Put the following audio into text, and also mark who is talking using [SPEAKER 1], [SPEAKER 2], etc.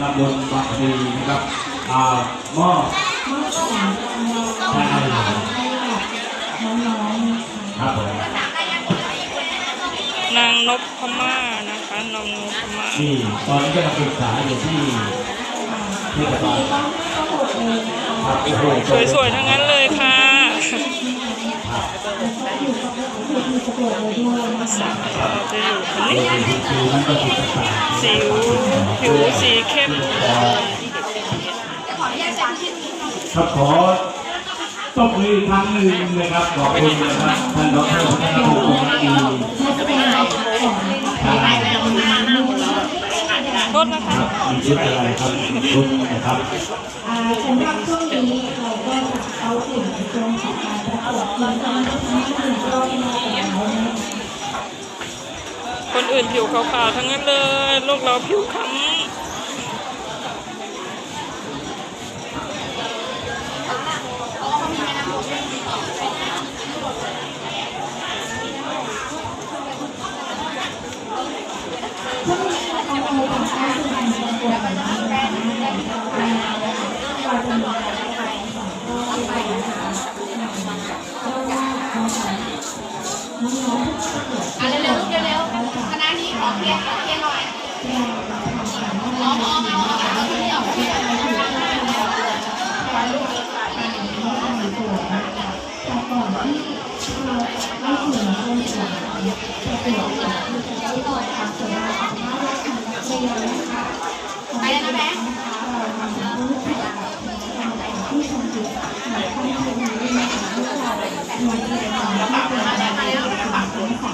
[SPEAKER 1] ตำบลบางพลีนะครับอ่ามอบ
[SPEAKER 2] มอบของรางวัลให้กับน้องๆนะคะ
[SPEAKER 1] ครับผม
[SPEAKER 3] นางนพพม่านะคะนางนพพม่า
[SPEAKER 1] นี่ตอนนี้ก็มาศึกษาอยู่ที่เทศบาล
[SPEAKER 2] ต้องให้เขาหมดเลยนะคะ
[SPEAKER 1] ครับโอ้โห
[SPEAKER 3] สวยๆทั้งนั้นเลยค่ะ
[SPEAKER 2] อยู่ที่ปรวดเลยด้วยนะคะ
[SPEAKER 3] เราจะอยู่คน
[SPEAKER 1] โอ้
[SPEAKER 3] นี้
[SPEAKER 1] โหที่คือนั้นก็ศึกษา
[SPEAKER 3] สิวผิวสีเข้ม
[SPEAKER 1] ครับขอตบมืออีกครั้งหนึ่งนะครับขอบคุณนะครับท่านดรพัฒนพงศ์ดี
[SPEAKER 2] น่าจะเป็นของ
[SPEAKER 1] ครับ
[SPEAKER 3] โทษนะคะ
[SPEAKER 1] มีชุดอะไรครับชุดนะครับ
[SPEAKER 2] อ่าสำหรับช่วงนี้ ค
[SPEAKER 3] นอื่นผิวขาวๆทั้งนั้นเลยโลกเราผิวค้ำ
[SPEAKER 2] ช่วงนี้นะค ก่อนที่เราเราเสื่อมโทรศัพท์จะเป็นอกาสที่จต่อทางสำหรัามน่ารักเรียนนะคะไปแล้นะแม่เราทำให้รู้สึกแบบทำ
[SPEAKER 4] อะไรที่ชมจุดหลายคนคงรู้นะคะว่า
[SPEAKER 2] เราหน่วยเรียนของาเป็นการเรียนของเรานะค